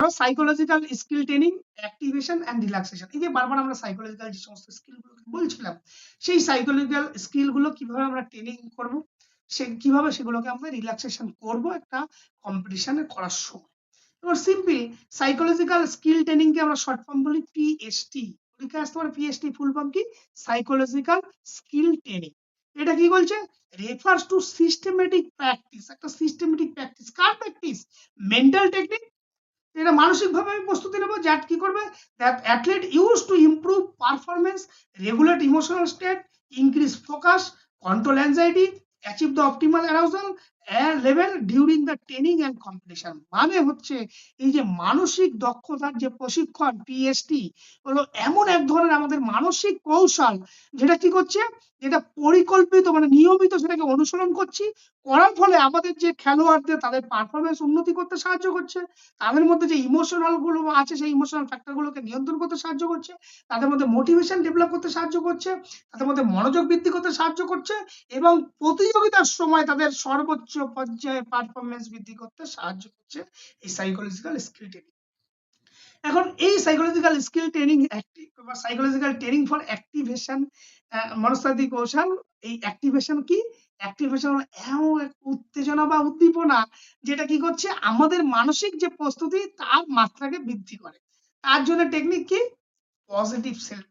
Psychological skill training activation and relaxation এই যে বারবার আমরা সাইকোলজিক্যাল যে সমস্ত স্কিলগুলো বলছিলাম, সেই সাইকোলজিক্যাল স্কিলগুলো কীভাবে আমরা ট্রেনিং করব, সে কীভাবে সেগুলোকে আমরা রিল্যাক্সেশন করব একটা কম্পিটিশনে করার সময়। এবার সিম্পল সাইকোলজিক্যাল স্কিল ট্রেনিং কে আমরা শর্ট ফর্ম বলি পিএসটি পরীক্ষা আসতে পারে P S T full form কি? সাইকোলজিক্যাল স্কিল ট্রেনিং এটা কি বলছে? রেফার্স টু সিস্টেমেটিক প্র্যাকটিস একটা সিস্টেমেটিক প্র্যাকটিস কার প্র্যাকটিস মেন্টাল টেকনিক এটা মানসিকভাবে আমি প্রস্তুতি নেব যে কি করবে? That athlete use to improve performance regulate emotional state increase focus control anxiety achieve the optimal arousal level during the training and competition মানে হচ্ছে এই যে মানসিক দক্ষতার যে প্রশিক্ষণ পিএসটি হলো এমন এক ধরনের আমাদের মানসিক কৌশল যেটা কি করছে? যেটা পরিকল্পিত মানে নিয়মিত সেটাকে অনুসরণ করছি, করার ফলে আমাদের যে খেলোয়াড়দের তাদের পারফরমেন্স উন্নতি করতে সাহায্য করছে, তাদের মধ্যে যে ইমোশনালগুলো আছে সেই ইমোশনাল ফ্যাক্টর গুলোকে নিয়ন্ত্রণ করতে সাহায্য করছে, তাদের মধ্যে মোটিভেশন ডেভেলপ করতে সাহায্য করছে, তাদের মধ্যে মনোযোগ বৃদ্ধি করতে সাহায্য করছে এবং প্রতিযোগিতার সময় তাদের সর্বোচ্চ পর্যায়ে পারফরমেন্স বৃদ্ধি করতে সাহায্য করছে এই সাইকোলজিক্যাল স্কিল ট্রেনিং এখন এই সাইকোলজিক্যাল স্কিল ট্রেনিং বা সাইকোলজিক্যাল ট্রেনিং ফর অ্যাক্টিভেশন মনস্তাত্ত্বিক কৌশল, এই অ্যাক্টিভেশন কি? অ্যাক্টিভেশন এমন এক উত্তেজনা বা উদ্দীপনা যেটা কি করছে? আমাদের মানসিক যে প্রস্তুতি, তার মাত্রাকে বৃদ্ধি করে। তার জন্য টেকনিক কি? পজিটিভ সেলফ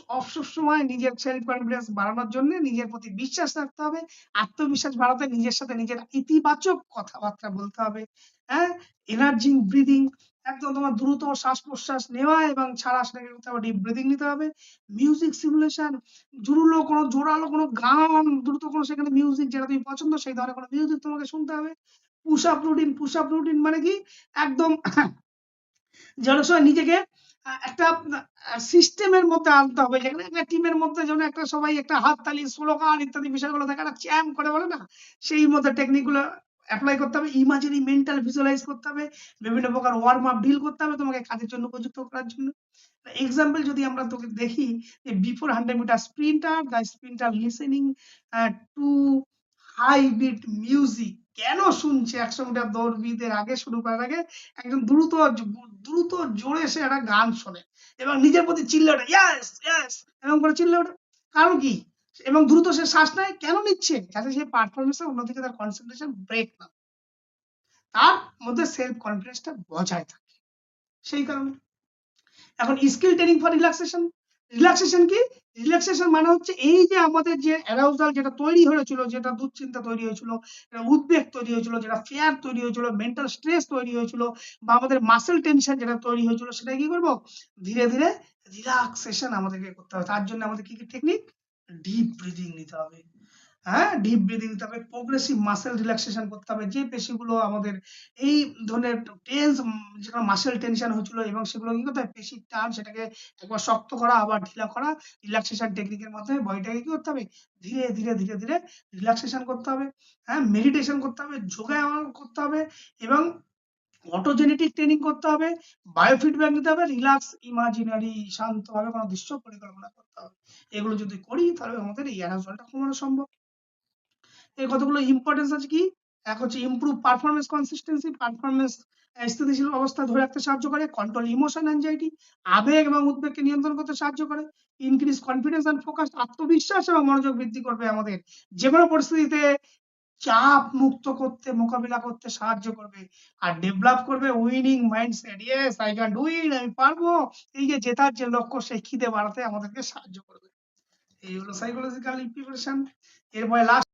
টক সব সময় নিজের সেলফ কনফিডেন্স বাড়ানোর জন্য নিজের প্রতি বিশ্বাস রাখতে হবে, আত্মবিশ্বাস বাড়াতে নিজের সাথে নিজের ইতিবাচক কথাবার্তা বলতে হবে হ্যাঁ? এনার্জি ব্রিদিং একদম তোমার দ্রুত শ্বাস প্রশ্বাস নেওয়া এবং ছাড়া সেটাকে করতে হবে ডিপ ব্রিদিং নিতে হবে মিউজিক সিমুলেশন জুড়লো কোনো, জোরালো কোনো গান, দ্রুত কোনো সেখানে মিউজিক যেটা তুমি পছন্দ সেই ধরনের কোনো মিউজিক তোমাকে শুনতে হবে push up routine push up routine মানে কি? একদম যেন সময় নিজেকে একটা সিস্টেমের মধ্যে আনতে হবে। যেখানে একটা টিমের মধ্যে যেন একটা সবাই একটা হাততালি স্লোগান ইত্যাদি বিষয়গুলো থাকে একটা চ্যাম করে বলে না? সেই মধ্যে টেকনিকগুলো অ্যাপ্লাই করতে হবে। ইমাজিনি মেন্টাল ভিজুয়ালাইজ করতে হবে। বিভিন্ন প্রকার ওয়ার্ম আপ ডিল করতে হবে তোমাকে কাজের জন্য উপযুক্ত করার জন্য। এক্সাম্পল যদি আমরা তোকে দেখি, যে before hundred metre sprinter the sprinter listening to high beat music. কেন শুনছে একশো মিটার দৌড়বিদের আগে শুরু করার আগে? একজন দ্রুত দ্রুত জোরে সে একটা গান শোনে এবং নিজের প্রতি চিল্লে ওঠে ইয়াস ইয়াস করে চিল্লে ওঠে। কারণ কি? এবং দ্রুত সে শ্বাস নেয়, কেন নিচ্ছে? যাতে সে পারফরমেন্সে অন্যদিকে তার কনসেন্ট্রেশন ব্রেক না তার মধ্যে সেলফ কনফিডেন্সটা বজায় থাকে। সেই কারণে। এখন skill training for relaxation relaxation কি? রিল্যাক্সেশন মানে হচ্ছে এই যে আমাদের যে অ্যারাউজাল যেটা তৈরি হয়েছিল, যেটা দুশ্চিন্তা তৈরি হয়েছিল উদ্বেগ তৈরি হয়েছিল, যেটা ফেয়ার তৈরি হয়েছিল মেন্টাল স্ট্রেস তৈরি হয়েছিল, বা আমাদের মাসেল টেনশন যেটা তৈরি হয়েছিল, সেটা কি করব? ধীরে ধীরে রিল্যাক্সেশন আমাদেরকে করতে হবে। তার জন্য আমাদের কি কি টেকনিক ডিপ ব্রিদিং নিতে হবে। হ্যাঁ ডিপ ব্রিদিং নিতে হবে প্রোগ্রেসিভ মাসেল রিল্যাক্সেশন করতে হবে, যে পেশিগুলো আমাদের এই ধরনের টেন্স যেটা মাসেল টেনশন হচ্ছিল এবং সেগুলো কি করতে হবে পেশির টান সেটাকে একবার শক্ত করা, আবার ঢিলা করা রিল্যাক্সেশন টেকনিকের মাধ্যমে বডিটাকে কি করতে হবে? ধীরে ধীরে ধীরে ধীরে রিল্যাক্সেশন করতে হবে হ্যাঁ মেডিটেশন করতে হবে যোগা করতে হবে এবং অটোজেনেটিক ট্রেনিং করতে হবে বায়োফিডব্যাক নিতে হবে রিল্যাক্স ইমাজিনারি শান্তভাবে কোনো দৃশ্য পরিকল্পনা করতে হবে। এগুলো যদি করি তাহলে আমাদের এই অ্যারাউজালটা কমানো সম্ভব। এই কতগুলো ইম্পর্টেন্স আছে কি? এক হচ্ছে ইমপ্রুভ পারফরমেন্স কনসিস্টেন্সি পারফরমেন্স স্থিতিশীল অবস্থা ধরে রাখতে সাহায্য করে কন্ট্রোল ইমোশন অ্যাংজাইটি আবেগ এবং উদ্বেগকে নিয়ন্ত্রণ করতে সাহায্য করে ইনক্রিজ কনফিডেন্স অ্যান্ড ফোকাস আত্মবিশ্বাস এবং মনোযোগ বৃদ্ধি করবে আমাদের। যে কোনো পরিস্থিতিতে চাপ মুক্ত করতে, মোকাবিলা করতে সাহায্য করবে আর ডেভেলপ করবে winning mindset yes I can do it আমি পারব। এই যে জেতার যে লক্ষ্য, সেই খিদে বাড়াতে আমাদেরকে সাহায্য করবে। এই হলো সাইকোলজিক্যাল প্রিপারেশন এরপরে লাস্ট